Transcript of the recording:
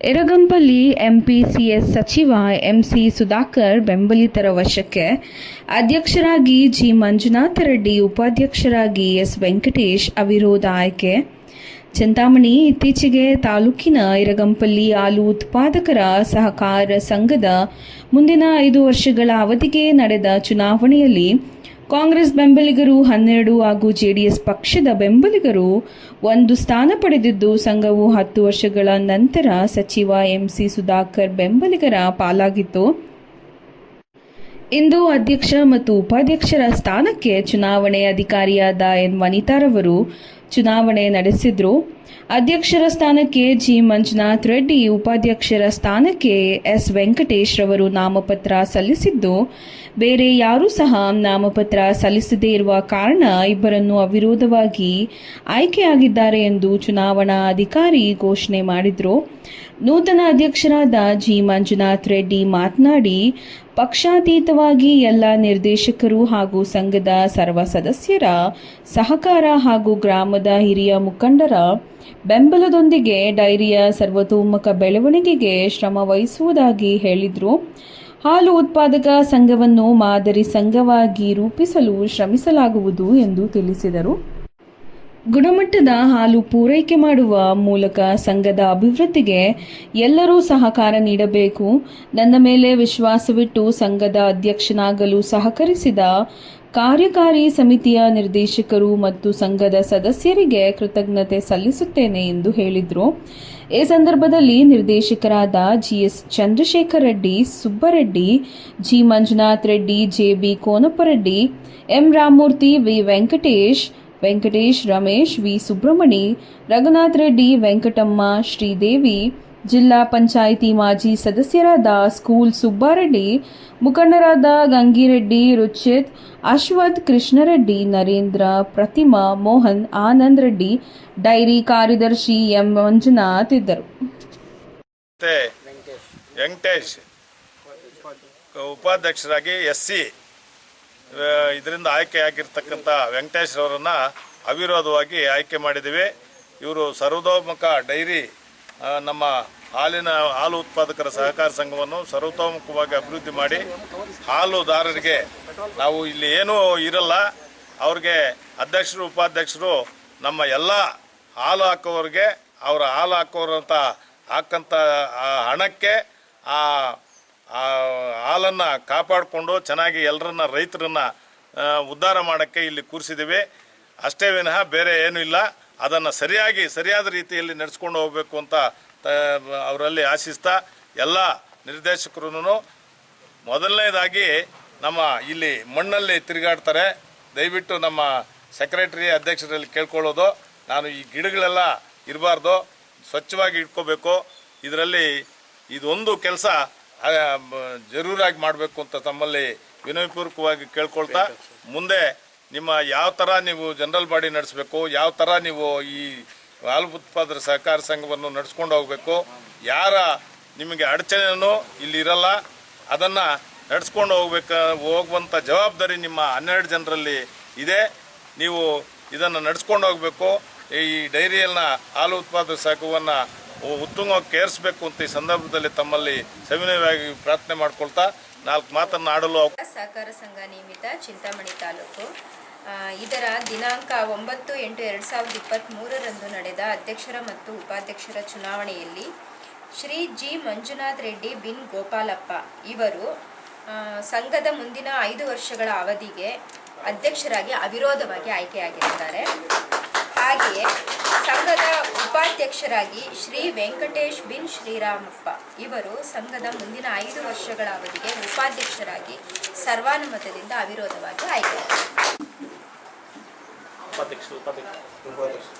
ಎರಗಂಪಲ್ಲಿ S ಸಚಿವ MC Sudhakar ಬೆಂಬಲಿತರ ವಶಕ್ಕೆ ಅಧ್ಯಕ್ಷರಾಗಿ ಜಿ ಮಂಜುನಾಥ ರೆಡ್ಡಿ, ಉಪಾಧ್ಯಕ್ಷರಾಗಿ ಎಸ್ ವೆಂಕಟೇಶ್ ಅವಿರೋಧ ಆಯ್ಕೆ. ಚಿಂತಾಮಣಿ ಇತ್ತೀಚೆಗೆ ತಾಲೂಕಿನ ಇರಗಂಪಲ್ಲಿ ಹಾಲು ಉತ್ಪಾದಕರ ಸಹಕಾರ ಸಂಘದ ಮುಂದಿನ ಐದು ವರ್ಷಗಳ ಅವಧಿಗೆ ನಡೆದ ಚುನಾವಣೆಯಲ್ಲಿ ಕಾಂಗ್ರೆಸ್ ಬೆಂಬಲಿಗರು ಹನ್ನೆರಡು ಹಾಗೂ ಜೆಡಿಎಸ್ ಪಕ್ಷದ ಬೆಂಬಲಿಗರು ಒಂದು ಸ್ಥಾನ ಪಡೆದಿದ್ದು, ಸಂಘವು ಹತ್ತು ವರ್ಷಗಳ ನಂತರ ಸಚಿವ ಎಂಸಿ ಸುಧಾಕರ್ ಬೆಂಬಲಿಗರ ಪಾಲಾಗಿತ್ತು. ಇಂದು ಅಧ್ಯಕ್ಷ ಮತ್ತು ಉಪಾಧ್ಯಕ್ಷರ ಸ್ಥಾನಕ್ಕೆ ಚುನಾವಣೆ ಅಧಿಕಾರಿಯಾದ ಎನ್ ವನಿತಾರವರು ಚುನಾವಣೆ ನಡೆಸಿದ್ರು. ಅಧ್ಯಕ್ಷರ ಸ್ಥಾನಕ್ಕೆ ಜಿ. ಮಂಜುನಾಥ್ ರೆಡ್ಡಿ, ಉಪಾಧ್ಯಕ್ಷರ ಸ್ಥಾನಕ್ಕೆ ಎಸ್. ವೆಂಕಟೇಶ್ ರವರು ನಾಮಪತ್ರ ಸಲ್ಲಿಸಿದ್ದು. ಬೇರೆ ಯಾರೂ ಸಹ ನಾಮಪತ್ರ ಸಲ್ಲಿಸದೇ ಇರುವ ಕಾರಣ ಇಬ್ಬರನ್ನು ಅವಿರೋಧವಾಗಿ ಆಯ್ಕೆಯಾಗಿದ್ದಾರೆ ಎಂದು ಚುನಾವಣಾ ಅಧಿಕಾರಿ ಘೋಷಣೆ ಮಾಡಿದ್ರು. ನೂತನ ಅಧ್ಯಕ್ಷರಾದ ಜಿ. ಮಂಜುನಾಥ್ ರೆಡ್ಡಿ ಮಾತನಾಡಿ ಪಕ್ಷಾತೀತವಾಗಿ ಎಲ್ಲ ನಿರ್ದೇಶಕರು ಹಾಗೂ ಸಂಘದ ಸರ್ವ ಸದಸ್ಯರ ಸಹಕಾರ ಹಾಗೂ ಗ್ರಾಮದ ಹಿರಿಯ ಮುಖಂಡರ ಬೆಂಬಲದೊಂದಿಗೆ ಡೈರಿಯ ಸರ್ವತೋಮುಖ ಬೆಳವಣಿಗೆಗೆ ಶ್ರಮ ವಹಿಸುವುದಾಗಿ ಹೇಳಿದರು. ಹಾಲು ಉತ್ಪಾದಕ ಸಂಘವನ್ನು ಮಾದರಿ ಸಂಘವಾಗಿ ರೂಪಿಸಲು ಶ್ರಮಿಸಲಾಗುವುದು ಎಂದು ತಿಳಿಸಿದರು. ಗುಣಮಟ್ಟದ ಹಾಲು ಪೂರೈಕೆ ಮಾಡುವ ಮೂಲಕ ಸಂಘದ ಅಭಿವೃದ್ಧಿಗೆ ಎಲ್ಲರೂ ಸಹಕಾರ ನೀಡಬೇಕು. ನನ್ನ ಮೇಲೆ ವಿಶ್ವಾಸವಿಟ್ಟು ಸಂಘದ ಅಧ್ಯಕ್ಷನಾಗಲು ಸಹಕರಿಸಿದ ಕಾರ್ಯಕಾರಿ ಸಮಿತಿಯ ನಿರ್ದೇಶಕರು ಮತ್ತು ಸಂಘದ ಸದಸ್ಯರಿಗೆ ಕೃತಜ್ಞತೆ ಸಲ್ಲಿಸುತ್ತೇನೆ ಎಂದು ಹೇಳಿದರು. ಈ ಸಂದರ್ಭದಲ್ಲಿ ನಿರ್ದೇಶಕರಾದ GS Chandrashekar Reddy, Subbareddy, G Manjunath Reddy JB Konappareddy M Ramamurthy, V Venkatesh Venkatesh Ramesh V Subramani Raghunath Reddy, Venkatamma Sridevi, ಜಿಲ್ಲಾ ಪಂಚಾಯಿತಿ ಮಾಜಿ ಸದಸ್ಯರಾದ ಸ್ಕೂಲ್ ಸುಬ್ಬಾರೆಡ್ಡಿ, ಮುಖಂಡರಾದ ಗಂಗಿರೆಡ್ಡಿ, ರುಚಿತ್, ಅಶ್ವಥ್, ಕೃಷ್ಣರೆಡ್ಡಿ, ನರೇಂದ್ರ, ಪ್ರತಿಮಾ, ಮೋಹನ್, ಆನಂದ್ ರೆಡ್ಡಿ, ಡೈರಿ ಕಾರ್ಯದರ್ಶಿ ಎಂ ಮಂಜುನಾಥ್ ಇದ್ದರು. ಉಪಾಧ್ಯಕ್ಷರಾಗಿ ಎಸ್ ಸಿ ಇದರಿಂದ ಆಯ್ಕೆಯಾಗಿರ್ತಕ್ಕಂಥ ವೆಂಕಟೇಶ್ ಅವರನ್ನು ಅವಿರೋಧವಾಗಿ ಆಯ್ಕೆ ಮಾಡಿದ್ದೀವಿ. ಇವರು ಸರ್ವತೋಮುಖ ಡೈರಿ ನಮ್ಮ ಹಾಲಿನ, ಹಾಲು ಉತ್ಪಾದಕರ ಸಹಕಾರ ಸಂಘವನ್ನು ಸರ್ವತೋಮುಖವಾಗಿ ಅಭಿವೃದ್ಧಿ ಮಾಡಿ ಹಾಲುದಾರರಿಗೆ ನಾವು ಇಲ್ಲಿ ಏನೂ ಇರಲ್ಲ. ಅವ್ರಿಗೆ ಅಧ್ಯಕ್ಷರು, ಉಪಾಧ್ಯಕ್ಷರು ನಮ್ಮ ಎಲ್ಲ ಹಾಲು ಹಾಕೋರಿಗೆ ಅವರ ಹಾಲು ಹಾಕೋರಂತ ಹಾಕಂತ, ಆ, ಹಣಕ್ಕೆ ಆ ಆ ಹಾಲನ್ನು ಕಾಪಾಡಿಕೊಂಡು ಚೆನ್ನಾಗಿ ಎಲ್ಲರನ್ನ ರೈತರನ್ನ ಉದ್ಧಾರ ಮಾಡೋಕ್ಕೆ ಇಲ್ಲಿ ಕೂರಿಸಿದ್ದೀವಿ ಅಷ್ಟೇ ವಿನಃ ಬೇರೆ ಏನೂ ಇಲ್ಲ. ಅದನ್ನು ಸರಿಯಾಗಿ, ಸರಿಯಾದ ರೀತಿಯಲ್ಲಿ ನಡೆಸ್ಕೊಂಡು ಹೋಗಬೇಕು ಅಂತ ಅವರಲ್ಲಿ ಆಶಿಸ್ತಾ ಎಲ್ಲ ನಿರ್ದೇಶಕರು ಮೊದಲನೇದಾಗಿ ನಮ್ಮ ಇಲ್ಲಿ ಮಣ್ಣಲ್ಲಿ ತಿರುಗಾಡ್ತಾರೆ. ದಯವಿಟ್ಟು ನಮ್ಮ ಸೆಕ್ರೆಟರಿ ಅಧ್ಯಕ್ಷರಲ್ಲಿ ಕೇಳ್ಕೊಳ್ಳೋದು. ನಾನು ಈ ಗಿಡಗಳೆಲ್ಲ ಇರಬಾರ್ದು. ಸ್ವಚ್ಛವಾಗಿ ಇಟ್ಕೋಬೇಕು. ಇದರಲ್ಲಿ ಇದೊಂದು ಕೆಲಸ ಜರೂರಾಗಿ ಮಾಡಬೇಕು ಅಂತ ತಮ್ಮಲ್ಲಿ ವಿನಯಪೂರ್ವಕವಾಗಿ ಕೇಳ್ಕೊಳ್ತಾ, ಮುಂದೆ ನಿಮ್ಮ ಯಾವ ಥರ ನೀವು ಜನರಲ್ ಬಾಡಿ ನಡೆಸಬೇಕು, ಯಾವ ಥರ ನೀವು ಈ ಹಾಲು ಉತ್ಪಾದರ ಸಹಕಾರ ಸಂಘವನ್ನು ನಡೆಸ್ಕೊಂಡು ಹೋಗಬೇಕು, ಯಾರ ನಿಮಗೆ ಅಡಚಣೆಯೂ ಇಲ್ಲಿ ಇರಲ್ಲ, ಅದನ್ನು ನಡೆಸ್ಕೊಂಡು ಹೋಗ್ಬೇಕ ಹೋಗುವಂಥ ಜವಾಬ್ದಾರಿ ನಿಮ್ಮ ಹನ್ನೆರಡು ಜನರಲ್ಲಿ ಇದೆ, ನೀವು ಇದನ್ನು ನಡೆಸ್ಕೊಂಡು ಹೋಗಬೇಕು, ಈ ಡೈರಿಯಲ್ನ ಹಾಲು ಉತ್ಪಾದಕ ಸಂಘವನ್ನು ಉತ್ತಮವಾಗಿ ಕೇರಿಸಬೇಕು ಅಂತ ಈ ಸಂದರ್ಭದಲ್ಲಿ ತಮ್ಮಲ್ಲಿ ಸವಿನಯವಾಗಿ ಪ್ರಾರ್ಥನೆ ಮಾಡ್ಕೊಳ್ತಾ ನಾಲ್ಕು ಮಾತನ್ನು ಆಡಲು ಸಹಕಾರ ಸಂಘ ನಿಯಮಿತ ಚಿಂತಾಮಣಿ ತಾಲೂಕು. ಇದರ ದಿನಾಂಕ ಒಂಬತ್ತು ಎಂಟು ಎರಡು ಸಾವಿರದ ಇಪ್ಪತ್ತ್ಮೂರರಂದು ನಡೆದ ಅಧ್ಯಕ್ಷರ ಮತ್ತು ಉಪಾಧ್ಯಕ್ಷರ ಚುನಾವಣೆಯಲ್ಲಿ ಶ್ರೀ ಜಿ ಮಂಜುನಾಥ್ ರೆಡ್ಡಿ ಬಿನ್ ಗೋಪಾಲಪ್ಪ ಇವರು ಸಂಘದ ಮುಂದಿನ ಐದು ವರ್ಷಗಳ ಅವಧಿಗೆ ಅಧ್ಯಕ್ಷರಾಗಿ ಅವಿರೋಧವಾಗಿ ಆಯ್ಕೆಯಾಗಿರುತ್ತಾರೆ ಹಾಗೆಯೇ ಸಂಘದ ಉಪಾಧ್ಯಕ್ಷರಾಗಿ ಶ್ರೀ ವೆಂಕಟೇಶ್ ಬಿನ್ ಶ್ರೀರಾಮಪ್ಪ. ಇವರು ಸಂಘದ ಮುಂದಿನ ಐದು ವರ್ಷಗಳ ಅವಧಿಗೆ ಉಪಾಧ್ಯಕ್ಷರಾಗಿ ಸರ್ವಾನುಮತದಿಂದ ಅವಿರೋಧವಾಗಿ ಆಯ್ಕೆ. ಉಪಾಧ್ಯಕ್ಷರು ಉಪಾಧ್ಯಕ್ಷರು.